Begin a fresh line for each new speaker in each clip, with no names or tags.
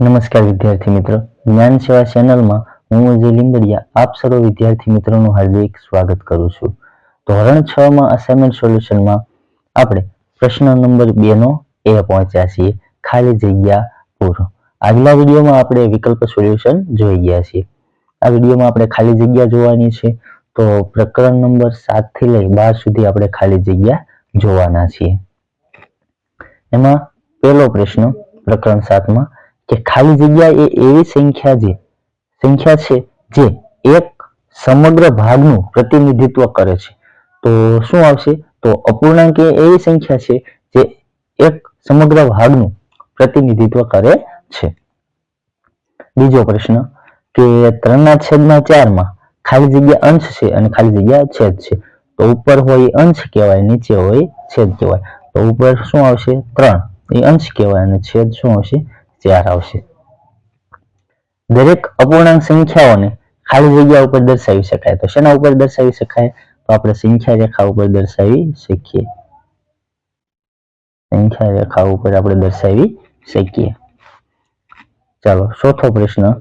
નમસ્કાર વિદ્યાર્થી મિત્રો. જ્ઞાન સેવા ચેનલમાં હું અજય લીંબડિયા આપ સર્વ વિદ્યાર્થી મિત્રોનું હાર્દિક સ્વાગત કરું છું. ધોરણ છ માં અસાઇનમેન્ટ સોલ્યુશનમાં આપણે પ્રશ્ન નંબર બે નો એ પહોંચ્યા છીએ. ખાલી જગ્યા પૂરો. આગલા વિડીયોમાં આપણે વિકલ્પ સોલ્યુશન જોઈ ગયા છીએ. આ વિડીયોમાં આપણે ખાલી જગ્યા જોવાની છે. તો પ્રકરણ નંબર સાતથી લઈ બાર સુધી આપણે ખાલી જગ્યા જોવાના છીએ. એમાં પહેલો પ્રશ્ન પ્રકરણ સાતમાં કે ખાલી જગ્યા એ એવી સંખ્યા છે સંખ્યા છે જે એક સમગ્ર ભાગનું પ્રતિનિધિત્વ કરે છે. તો શું આવશે? તો અપૂર્ણાંક એ એવી સંખ્યા છે જે એક સમગ્ર ભાગનું પ્રતિનિધિત્વ કરે છે. બીજો પ્રશ્ન કે ત્રણના છેદમાં ચારમાં ખાલી જગ્યા અંશ છે અને ખાલી જગ્યા છેદ છે. તો ઉપર હોય અંશ કહેવાય, નીચે હોય છેદ કહેવાય. તો ઉપર શું આવશે? ત્રણ. એ અંશ કહેવાય અને છેદ શું આવશે? ચાર આવશે. દરેક અપૂર્ણાંક સંખ્યાઓને ખાલી જગ્યા ઉપર દર્શાવી શકાય. તો શેના ઉપર દર્શાવી શકાય? તો આપણે સંખ્યા રેખા ઉપર દર્શાવી શકીએ. સંખ્યા રેખા ઉપર આપણે દર્શાવી શકીએ. ચાલો, ચોથો પ્રશ્ન.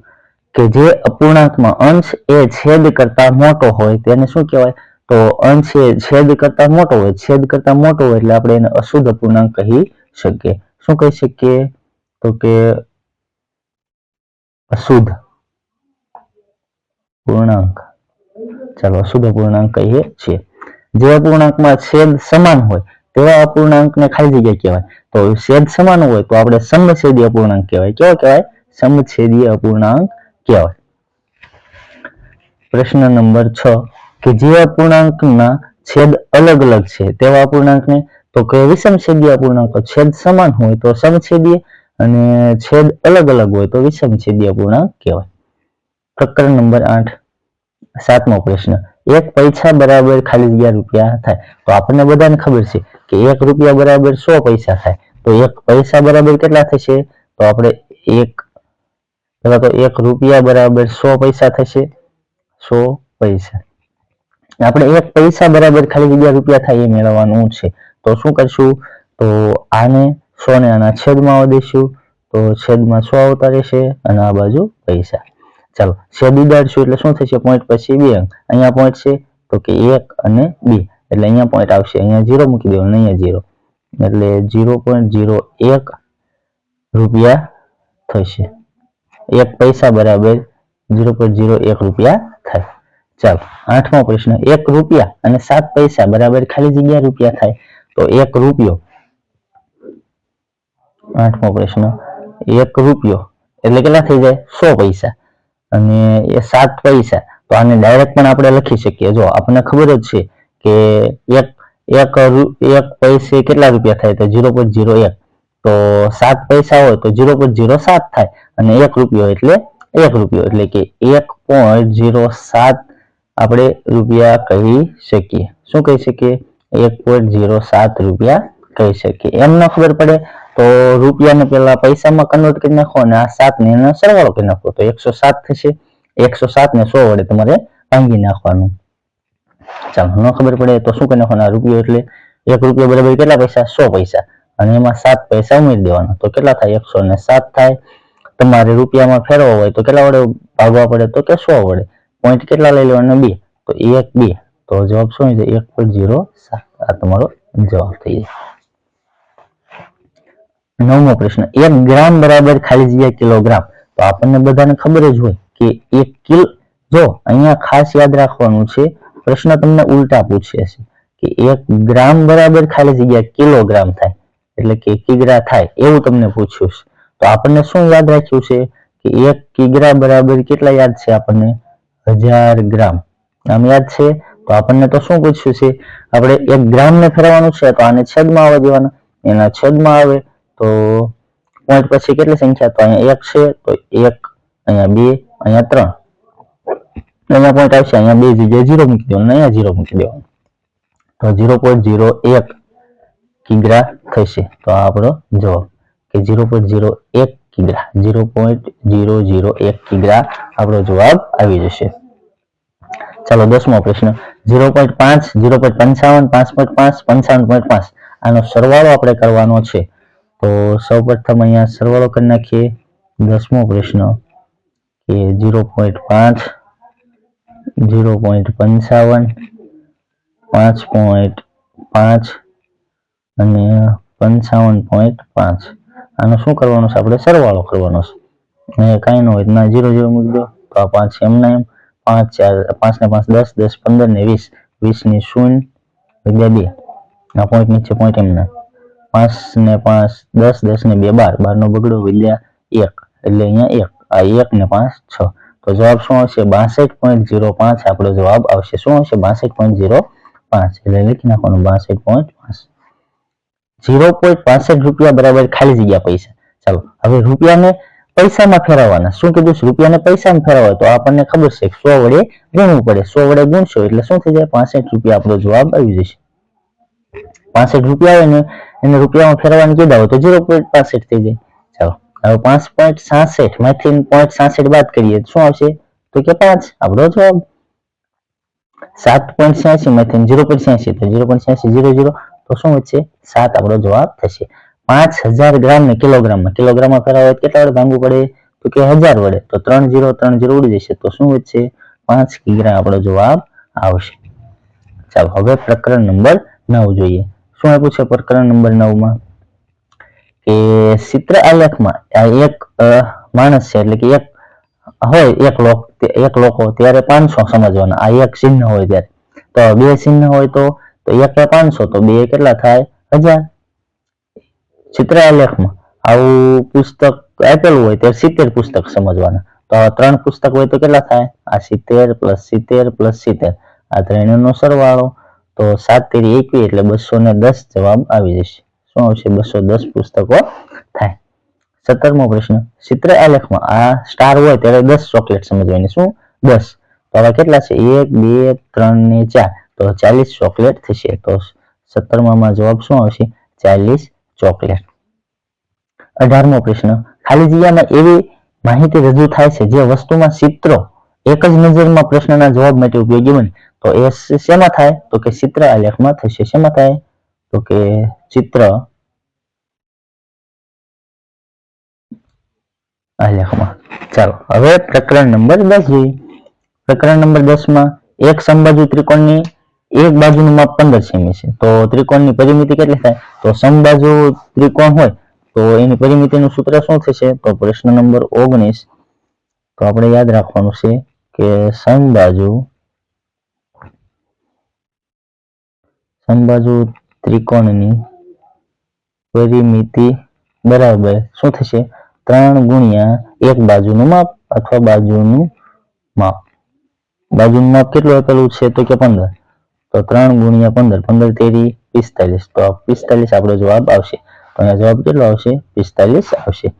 કે જે અપૂર્ણાંકમાં અંશ એ છેદ કરતા મોટો હોય, તેને શું કહેવાય? તો અંશ એ છેદ કરતા મોટો હોય. છેદ કરતા મોટો હોય એટલે આપણે એને અશુદ્ધ અપૂર્ણાંક કહી શકીએ. શું કહી શકીએ? તો કે અશુદ્ધ. પૂર્ણાંક. ચાલો અશુદ્ધ પૂર્ણાંક કહીએ છીએ. જે અપૂર્ણાંકમાં છેદ સમાન હોય, તેવા અપૂર્ણાંકને ખાલી જગ્યા કહેવાય. તો છેદ સમાન હોય, તો આપણે સમછેદી અપૂર્ણાંક કહેવાય. કેવો કહેવાય? સમછેદી અપૂર્ણાંક કહેવાય. પ્રશ્ન નંબર છ. કે જે અપૂર્ણાંકના છેદ અલગ અલગ છે, તેવા અપૂર્ણાંકને, તો કે વિષમછેદી અપૂર્ણાંકો છેદ સમાન હોય, તો સમછેદીય અને છેદ અલગ અલગ હોય તો વિષમછેદી અપૂર્ણાંક કહેવાય. પ્રકરણ નંબર આઠ, સાતમો પ્રશ્ન. એક પૈસા બરાબર ખાલી જગ્યા રૂપિયા થાય. તો આપણને બધાને ખબર છે કે એક રૂપિયા બરાબર સો પૈસા થાય. તો એક પૈસા બરાબર કેટલા થશે? તો આપણે એક પેલા તો એક રૂપિયા બરાબર સો પૈસા થશે. સો પૈસા. આપણે એક પૈસા બરાબર ખાલી જગ્યા રૂપિયા થાય એ મેળવવાનું છે. તો શું કરશું? તો આને સો ને આના છેદમાં વધીશું તો છેદમાં સો આવતા રહેશે? અને આ બાજુ પૈસા. ચાલો છેદ ઉડાડશું એટલે શું થશે? પોઈન્ટ પછી બે અંક. અહીંયા પોઈન્ટ છે તો કે એક અને બે. એટલે અહીંયા પોઈન્ટ આવશે. અહીંયા ઝીરો મૂકી દેવાનું. અહીંયા ઝીરો એટલે જીરો પોઈન્ટ ઝીરો એક રૂપિયા થશે. એક પૈસા બરાબર જીરો પોઈન્ટ જીરો એક રૂપિયા થાય. ચાલો, આઠમો પ્રશ્ન. એક રૂપિયા અને સાત પૈસા બરાબર ખાલી જગ્યા રૂપિયા થાય. તો એક રૂપિયો. આઠમો પ્રશ્ન. એક રૂપિયો. એટલે કેટલા થઈ જાય? સો પૈસા. અને એ સાત પૈસા. તો આને ડાયરેક્ટ પણ આપણે લખી શકીએ. જો, આપણને ખબર જ છે કે એક એક એક પૈસે કેટલા રૂપિયા થાય? તો ઝીરો પોઈન્ટ ઝીરો એક. તો સાત પૈસા હોય તો જીરો પોઈન્ટ ઝીરો સાત થાય. અને એક રૂપિયો એટલે એક રૂપિયો. એટલે કે એક પોઈન્ટ ઝીરો સાત આપણે રૂપિયા કહી શકીએ. શું કહી શકીએ? એક પોઈન્ટ ઝીરો સાત રૂપિયા કહી શકીએ. એમ ન ખબર પડે? તો રૂપિયાને પેલા પૈસામાં કન્વર્ટ કરી નાખો અને આ સાત ને એનો સરવાળો કરી નાખો. તો એકસો સાત થશે. એકસો સાત ને સો વડે તમારે ભાંગી નાખવાનું. ચાલો, ન ખબર પડે તો શું કરી નાખવાના? રૂપિયો એટલે એક રૂપિયો બરાબર કેટલા પૈસા? સો પૈસા. અને એમાં સાત પૈસા ઉમેરી દેવાના. તો કેટલા થાય? એકસો ને સાત થાય. તમારે રૂપિયામાં ફેરવો હોય તો કેટલા વડે ભાગવા પડે? તો કે સો વડે. પોઈન્ટ કેટલા લઈ લેવાના? બે. તો એક, બે. તો જવાબ શું એક પોઈન્ટ જીરો સાત. આ તમારો જવાબ થઈ જાય. નવમો પ્રશ્ન, એક ગ્રામ બરાબર ખાલી જગ્યા કિલોગ્રામ. તો આપણને બધાને ખબર જ હોય કે એક કિલ, જો અહીંયા ખાસ યાદ રાખવાનું છે, પ્રશ્ન તમને ઉલટા પૂછે છે કે એક ગ્રામ બરાબર ખાલી જગ્યા કિલોગ્રામ થાય, એટલે કે કિગ્રા થાય, એવું તમને પૂછ્યું છે. તો આપણને શું યાદ રાખ્યું છે કે એક કિગ્રા બરાબર કેટલા યાદ છે આપણને? હજાર ગ્રામ. આમ યાદ છે? તો આપણને તો શું પૂછ્યું છે? આપણે એક ગ્રામ ને ફેરવવાનું છે, તો આને છેદમાં આવવા દેવાના. એના છેદમાં આવે તો પોઈન્ટ પછી કેટલી સંખ્યા? તો અહીંયા એક છે, તો એક, અહીંયા બે, અહીંયા ત્રણ. અહીંયા પોઈન્ટ આવશે, અહીંયા બે જગ્યાએ જીરો મૂકી દેવાનું, અહીંયા જીરો મૂકી દેવાનું. તો જીરો પોઈન્ટ જીરો એક કિગ્રા થશે. તો આ આપણો જવાબ. કે જીરો પોઈન્ટ જીરો એક કિગ્રા, જીરો પોઈન્ટ જીરો જીરો એક કિગ્રા આપણો જવાબ આવી જશે. ચાલો દસમો પ્રશ્ન. ઝીરો પોઈન્ટ પાંચ ઝીરો પોઈન્ટ પંચાવન, પાંચ પોઈન્ટ પાંચ, પંચાવન પોઈન્ટ પાંચ. આનો સરવાળો આપણે કરવાનો છે. તો સૌ પ્રથમ અહીંયા સરવાળો કરી નાખીએ. દસમો પ્રશ્ન કે ઝીરો પોઈન્ટ પાંચ, ઝીરો પોઈન્ટ પંચાવન, પાંચ પોઈન્ટ પાંચ અને પંચાવન પોઈન્ટ પાંચ. આનો શું કરવાનું છે? આપણે સરવાળો કરવાનો છે. અને કાંઈ ન હોય ના ઝીરો ઝીરો મૂકી દો. તો આ પાંચ એમના એમ. પાંચ ચાર, પાંચ ને પાંચ દસ દસ પંદર ને વીસ. વીસની શૂન્ય બે બે. આ પોઈન્ટ નીચે પોઈન્ટ એમના પાંચ ને પાંચ, દસ દસ ને બે, બાર. બાર નો બગડો વિદ્યા એક. એટલે અહીંયા એક. આ એક ને પાંચ, છ. તો જવાબ શું આવશે? બાસઠ પોઈન્ટ ઝીરો પાંચ. આપણો જવાબ આવશે શું આવશે? બાસઠ પોઈન્ટ ઝીરો પાંચ. એટલે લખી નાખવાનું બાસઠ પોઈન્ટ પાંચ. ઝીરો પોઈન્ટ પાસઠ રૂપિયા બરાબર ખાલી જગ્યા પૈસા. ચાલો, હવે રૂપિયાને પૈસામાં ફેરવવાના. શું કીધું રૂપિયાને પૈસામાં ફેરવવા. તો આપણને ખબર છે સો વડે ગુણવું પડે. સો વડે ગુણશો એટલે શું થઈ જાય? પાસઠ રૂપિયા આપણો જવાબ આવી જશે. પાસઠ રૂપિયા આવે ને એને રૂપિયામાં ફેરવવાની કીધા હોય તો ઝીરો પોઈન્ટ પાસઠ થઈ જાય. ચાલો, હવે પાંચ પોઈન્ટ સાસઠ, માંથી પોઈન્ટ સાસઠ બાદ કરીએ શું આવશે? તો કે પાંચ, આપણો જવાબ સાત પોઈન્ટ છ્યાસી, માંથી ઝીરો પોઈન્ટ છ્યાસી, તો ઝીરો પોઈન્ટ છ્યાસી ઝીરો ઝીરો તો શું વધશે? સાત, આપણો જવાબ થશે. પાંચ હજાર ગ્રામ ને કિલોગ્રામમાં કિલોગ્રામમાં ફેરવાય કેટલા વડે ભાંગવું પડે? તો કે હજાર વડે, તો ત્રણ ઝીરો ત્રણ ઝીરો ઉડી જશે, તો શું વધશે? પાંચ કિગ્રા આપણો જવાબ આવશે. ચાલો, હવે પ્રકરણ નંબર નવ જોઈએ. શું આપ્યું છે? પ્રકરણ નંબર નવમાં કે ચિત્ર આલેખમાં એક માણસ છે, એટલે કે એક હોય, એક લોક, એક લોકો, ત્યારે પાંચસો સમજવાના, આ એક ચિહ્ન હોય ત્યારે. તો બે ચિહ્ન હોય તો એક પાંચસો, તો બે કેટલા થાય? હજાર. ચિત્ર આલેખમાં આવું પુસ્તક આપેલું હોય ત્યારે સિત્તેર પુસ્તક સમજવાના. તો ત્રણ પુસ્તક હોય તો કેટલા થાય? આ સિત્તેર પ્લસ સિત્તેર પ્લસ સિત્તેર. આ ત્રણેયનો સરવાળો તો સાત તેરી એકવી એટલે બસો ને દસ જવાબ આવી જશે. શું આવશે? બસો દસ પુસ્તકો થાય. સત્તરમો પ્રશ્ન. ચિત્ર આલેખમાં આ સ્ટાર હોય ત્યારે દસ ચોકલેટ સમજવાની. શું? દસ. તો હવે કેટલા છે? એક, બે, ત્રણ ને ચાર. તો ચાલીસ ચોકલેટ થશે. તો સત્તરમામાં જવાબ શું આવશે? ચાલીસ ચોકલેટ અઢારમો પ્રશ્ન. ખાલી જગ્યામાં એવી માહિતી રજૂ થાય છે જે વસ્તુમાં ચિત્રો એક જ નજરમાં પ્રશ્નના જવાબ માટે ઉપયોગી બને. તો એ શેમાં થાય? તો કે ચિત્ર આલેખમાં થશે. શેમાં થાય? તો કે ચિત્ર ચાલો, હવે પ્રકરણ નંબર દસ જોઈએ. પ્રકરણ નંબર દસમાં એક સમબાજુ ત્રિકોણની એક બાજુનું માપ પંદર સેમી છે. તો ત્રિકોણની પરિમિતિ કેટલી થાય? તો સમબાજુ ત્રિકોણ હોય, તો એની પરિમિતિનું સૂત્ર શું થશે? તો પ્રશ્ન નંબર ઓગણીસ. તો આપણે યાદ રાખવાનું છે કે સમબાજુ સમબાજુ ત્રિકોણની પરિમિતિ બરાબર શું થશે? ત્રણ ગુણ્યા એક બાજુનું માપ અથવા બાજુનું માપ. બાજુનું માપ કેટલું આપેલું છે? તો કે પંદર. તો ત્રણ ગુણ્યા પંદર. પંદર તેરી પિસ્તાલીસ. તો પિસ્તાલીસ આપણો જવાબ આવશે. તો અહીંયા જવાબ કેટલો આવશે? પિસ્તાલીસ આવશે.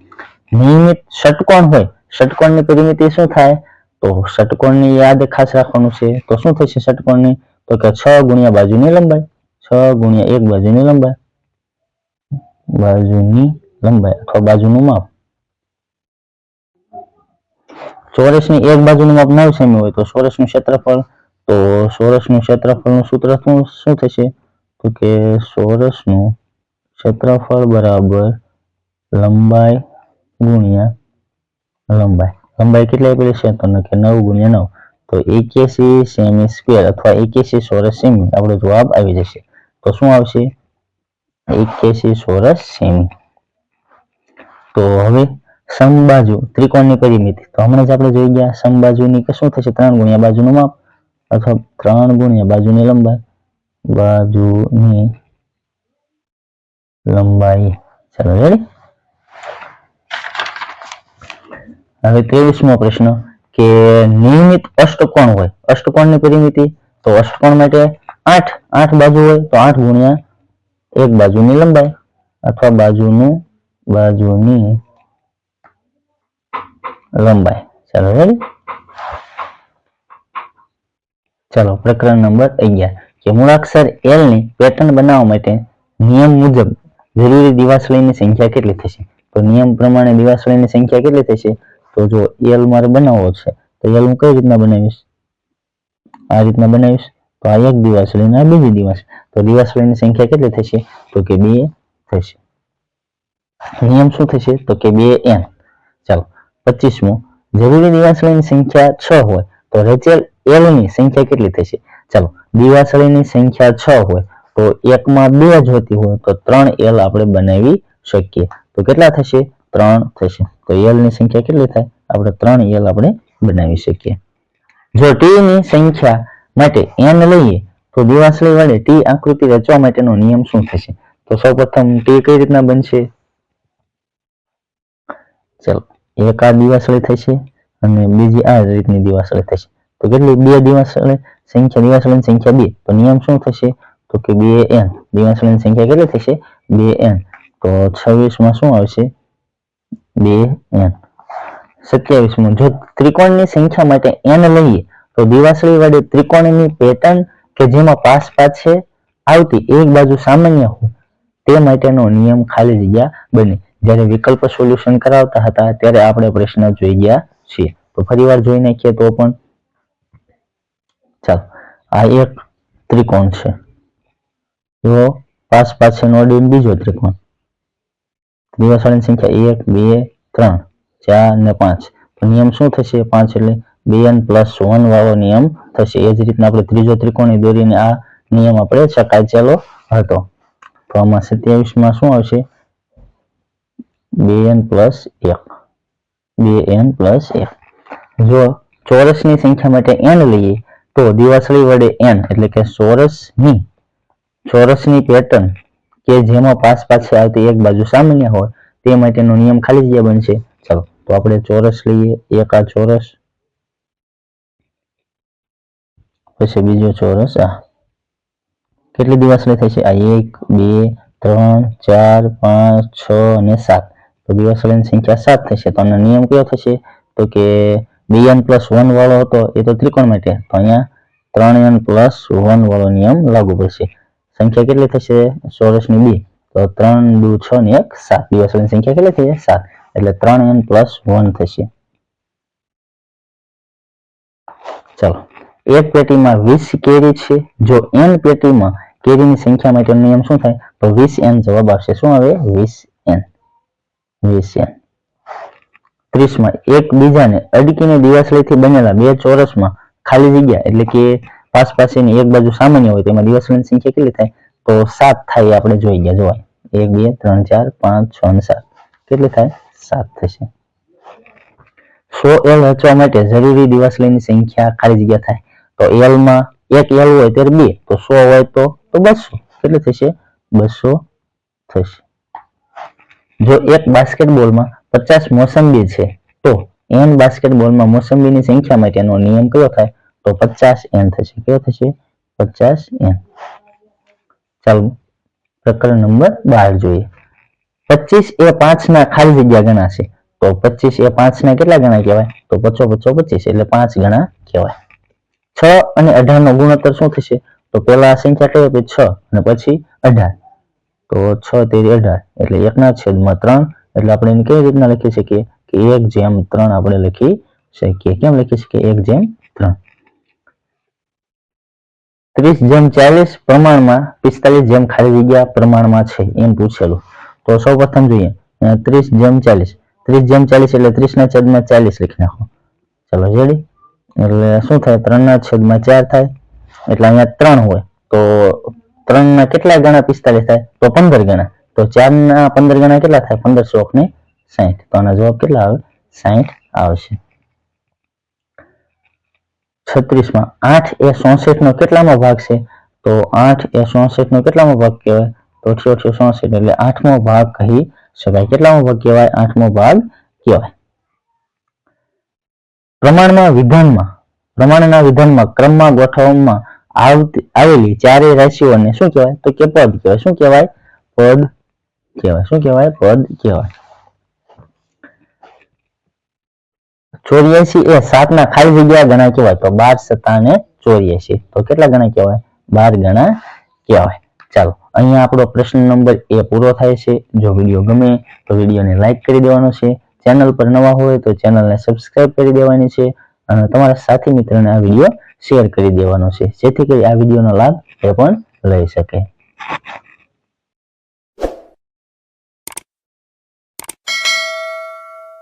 નિયમિત ષટકોણ હોય. ષટકોણની પરિમિતિ શું થાય? તો ષટકોણની યાદ ખાસ રાખવાનું છે. તો શું થશે ષટકોણની? તો કે છ ગુણ્યા બાજુની લંબાઈ. છ ગુણ્યા એક બાજુની લંબાઈ. બાજુની લંબાઈ અથવા બાજુનું માપ. ચોરસની એક બાજુનું માપ નવ સેમી હોય તો ચોરસનું ક્ષેત્રફળ, તો ચોરસનું ક્ષેત્રફળનું સૂત્ર શું શું થશે? તો કે ચોરસનું ક્ષેત્રફળ બરાબર લંબાઈ ગુણ્યા લંબાઈ. લંબાઈ કેટલી આપેલી છે? તો કે નવ ગુણ્યા નવ. તો એક્યાસી સેમી સ્ક્વેર અથવા એક્યાસી ચોરસ સેમી. આપણો જવાબ આવી જશે. તો શું આવશે? એક્યાસી ચોરસ સેમી. તો હવે સમબાજુ ત્રિકોણની પરિમિતિ. તો હમણાં જ આપણે જોઈ ગયા, સમબાજુની કે શું થશે? ત્રણ ગુણ્યા બાજુનું માપ અથવા ત્રણ ગુણ્યા બાજુની લંબાઈ. બાજુની લંબાઈ. ચાલો રેડી હવે ત્રેવીસમો પ્રશ્ન કે નિયમિત અષ્ટકોણ હોય, અષ્ટકોણની પરિમિતિ, તો અષ્ટકોણ માટે આઠ આઠ બાજુ હોય તો આઠ ગુણ્યા એક બાજુની લંબાઈ અથવા બાજુનું, બાજુની લંબાઈ. ચાલો રેડી ચાલો, પ્રકરણ નંબર અગિયાર. કે મૂળાક્ષર એલની પેટર્ન બનાવવા માટે નિયમ મુજબ જરૂરી દિવાસળીની સંખ્યા કેટલી થશે? તો નિયમ પ્રમાણે દિવાસળીની સંખ્યા કેટલી થશે? તો જો એલ મારે બનાવવો છે, તો એલ હું કઈ રીતના બનાવીશ? આ રીતના બનાવીશ? તો આ એક દિવાસળી ને આ બીજી દિવાસ. તો દિવાસળીની સંખ્યા કેટલી થશે? તો કે બે થશે. નિયમ શું થશે? તો કે બે એન ચાલો, પચીસમો. જરૂરી દિવાસળીની સંખ્યા છ હોય, તો રેચેલ એલની સંખ્યા કેટલી થશે? ચાલો દિવાસળીની સંખ્યા છ હોય, તો એકમાં બે જોતી હોય, તો ત્રણ એલ આપણે બનાવી શકીએ. તો કેટલા થશે? ત્રણ થશે. તો એલની સંખ્યા કેટલી થાય? આપણે ત્રણ એલ આપણે બનાવી શકીએ. જો ટી ની સંખ્યા માટે n લઈએ તો દિવાસળી વડે ટી આકૃતિ રચવા માટેનો નિયમ શું થશે? તો સૌપ્રથમ ટી કઈ રીતના બનશે? ચલો, એક આ દિવાસળી થશે અને બીજી આ રીતની દિવાસળી થશે. તો કેટલી? બે દિવાસળી, સંખ્યા દિવાસળી સંખ્યા બે. તો નિયમ શું થશે? તો કે બે એન. દિવાસળી સંખ્યા કેટલી થશે? બે એન. તો છવ્વીસમાં શું આવશે? બે એન. સત્યાવીસમાં જો ત્રિકોણની સંખ્યા માટે એન લઈએ તો દિવાસળી વડે ત્રિકોણની પેટર્ન કે જેમાં પાસ પાછે આવતી એક બાજુ સામાન્ય હોય, તે માટેનો નિયમ ખાલી જગ્યા બને. જ્યારે વિકલ્પ સોલ્યુશન કરાવતા હતા, ત્યારે આપણે પ્રશ્ન જોઈ ગયા છીએ. તો ફરીવાર જોઈ નાખીએ તો પણ. ચાલો, આ એક ત્રિકોણ છે. જો પાસ પાછળનો અડીને બીજો ત્રિકોણ. દિવાસળીની સંખ્યા એક, બે, ત્રણ, ચાર ને પાંચ. નિયમ શું થશે? પાંચ એટલે બે પ્લસ વન વાળો નિયમ થશે. એ જ રીતના આપણે ત્રીજો ત્રિકોણ દોરીને આ નિયમ આપણે ચકાચેલો હતો. તો આમાં સત્યાવીસમાં શું આવશે? બે પ્લસ એક. બે એન પ્લસ એક. જો ચોરસની સંખ્યા માટે એન લઈએ, તો દિવાસળી વડે એન એટલે કે ચોરસની ચોરસની પેટર્ન કે જેમાં પાસ પાસે આવતી એક બાજુ સામાન્ય હોય, તે માટેનો નિયમ ખાલી જગ્યા બનશે. ચાલો, તો આપણે ચોરસ લઈએ. એક આ ચોરસ પછી બીજો ચોરસ, આ. કેટલી દિવાસળી છે? આ એક, બે, ત્રણ, ચાર, પાંચ, છ અને સાત. તો દિવાસળીની સંખ્યા સાત થશે તો આનો નિયમ કયો થશે તો કે બે એન પ્લસ વન વાળો હતો, એ તો ત્રિકોણ માટે. તો અહીંયા ત્રણ એન પ્લસ વન વાળો નિયમ લાગુ પડશે. સંખ્યા કેટલી થશે ચોરસની બે. તો ત્રણ, દુ, છ ને એક, સાત. દિવસોની સંખ્યા કેટલી થઈ સાત. એટલે ત્રણ એન પ્લસ વન થશે. ચાલો. એક પેટીમાં વીસ કેરી છે. જો એન પેટીમાં કેરીની સંખ્યા માટેનો નિયમ શું થાય? તો વીસ એન જવાબ આવશે. શું આવે? વીસ એન. વીસ એન. ત્રીસમાં એકબીજાને અડકીને દિવાસળીથી બનેલા બે ચોરસમાં ખાલી જગ્યા, એટલે કે પાસ પાસેની એક બાજુ સામાન્ય હોય, તેમાં દિવાસળીની સંખ્યા કેટલી થાય? તો સાત થાય આપણે જોઈ ગયા. જોવાય. એક, બે, ત્રણ, ચાર, પાંચ, છ અને સાત. કેટલી થાય? સાત થશે. સો એલ રચવા માટે જરૂરી દિવાસળીની સંખ્યા ખાલી જગ્યા થાય. તો એલમાં એક એલ હોય ત્યારે બે, તો સો હોય તો તો બસો. કેટલું થશે? બસો થશે. જો એક બાસ્કેટબોલમાં પચાસ મોસંબી છે, તો એન બાસ્કેટબોલમાં મોસંબીની સંખ્યા માટેનો નિયમ કયો થાય? તો પચાસ એન થશે. કયો થશે? પચાસ એન ચાલો, પ્રકરણ નંબર બાર જોઈએ. પચીસ એ પાંચ ના ખાલી જગ્યા ગણાશે. તો પચીસ એ પાંચ ના કેટલા ગણા કહેવાય? તો પચો પચો પચીસ, એટલે પાંચ ગણા કહેવાય. છ અને અઢાર નો ગુણોત્તર શું થશે? તો પેલા સંખ્યા કઈ આપી છ અને પછી અઢાર. તો છ તેરી અઢાર, એટલે એકના છેદમાં ત્રણ, એટલે આપણે એને કેવી રીતના લખી શકીએ? કે એક જેમ ત્રણ આપણે લખી શકીએ. કેમ લખી શકીએ? એક જેમ ત્રણ. ત્રીસ જેમ ચાલીસ પ્રમાણમાં, પિસ્તાલીસ જેમ ખાલી જગ્યા પ્રમાણમાં છે, એમ પૂછેલું. તો સૌ પ્રથમ જોઈએ. ત્રીસ જેમ ચાલીસ. ત્રીસ જેમ ચાલીસ એટલે ત્રીસ ના છેદમાં ચાલીસ લખી નાખો. ચલો રેડી એટલે શું થાય? ત્રણ ના છેદમાં ચાર થાય. એટલે અહીંયા ત્રણ હોય. તો ત્રણ ના કેટલા ગણા? પિસ્તાલીસ થાય. તો પંદર ગણા. તો ચાર ના પંદર ગણા કેટલા થાય? પંદર ચોક ને સાહીઠ તો આના જવાબ કેટલા આવે? સાહીઠ આવશે. છત્રીસમાં આઠ એ ચોસઠ નો કેટલામો ભાગ છે? તો આઠ એ ચોસઠ નો કેટલામો ભાગ કહેવાય? તો અઠ્યો ચોસઠ એટલે આઠમો ભાગ કહી શકાય. કેટલામો ભાગ કહેવાય? આઠમો ભાગ કહેવાય. પ્રમાણમાં વિધાનમાં, પ્રમાણના વિધાનમાં, ક્રમમાં ગોઠવવામાં આવતી, આવેલી ચારેય રાશિઓને શું કહેવાય? તો કે પદ કહેવાય. શું કહેવાય? પદ કહેવાય. શું કહેવાય? પદ કહેવાય. ચોર્યાસી એ સાત ના ખાલી જગ્યા ગણા કહેવાય. તો બાર સત્તા ને ચોર્યાસી. તો કેટલા ગણા કહેવાય? બાર ગણા કહેવાય. ચાલો, અહીંયા આપણો પ્રશ્ન નંબર એ પૂરો થાય છે. જો વીડિયો ગમે તો વિડીયોને લાઈક કરી દેવાનો છે. ચેનલ પર નવા હોય તો ચેનલને સબસ્ક્રાઇબ કરી દેવાની છે અને તમારા સાથી મિત્રોને આ વીડિયો શેર કરી દેવાનો છે, જેથી કરી આ વિડીયોનો લાભ એ પણ લઈ શકે.